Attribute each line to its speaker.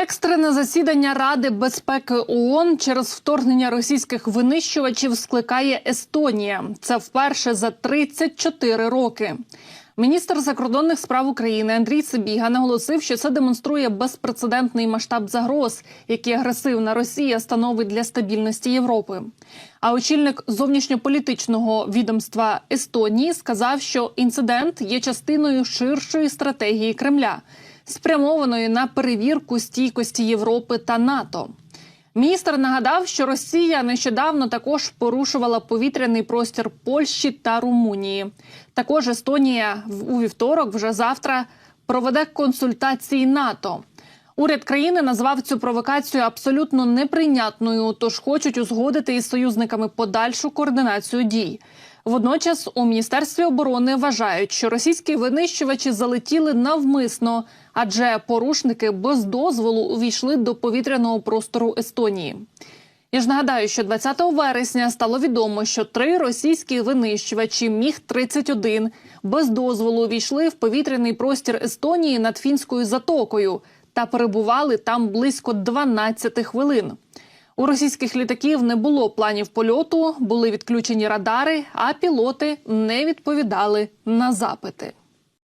Speaker 1: Екстрене засідання Ради безпеки ООН через вторгнення російських винищувачів скликає Естонія. Це вперше за 34 роки. Міністр закордонних справ України Андрій Сибіга наголосив, що це демонструє безпрецедентний масштаб загроз, які агресивна Росія становить для стабільності Європи. А очільник зовнішньополітичного відомства Естонії сказав, що інцидент є частиною ширшої стратегії Кремля, спрямованої на перевірку стійкості Європи та НАТО. Міністр нагадав, що Росія нещодавно також порушувала повітряний простір Польщі та Румунії. Також Естонія у вівторок, вже завтра, проведе консультації НАТО. Уряд країни назвав цю провокацію абсолютно неприйнятною, тож хочуть узгодити із союзниками подальшу координацію дій. Водночас у міністерстві оборони вважають, що російські винищувачі залетіли навмисно, адже порушники без дозволу увійшли до повітряного простору Естонії. Я ж нагадаю, що 20 вересня стало відомо, що три російські винищувачі міг 31 без дозволу увійшли в повітряний простір Естонії над фінською затокою та перебували там близько 12 хвилин. У російських літаків не було планів польоту, були відключені радари, а пілоти не відповідали на запити.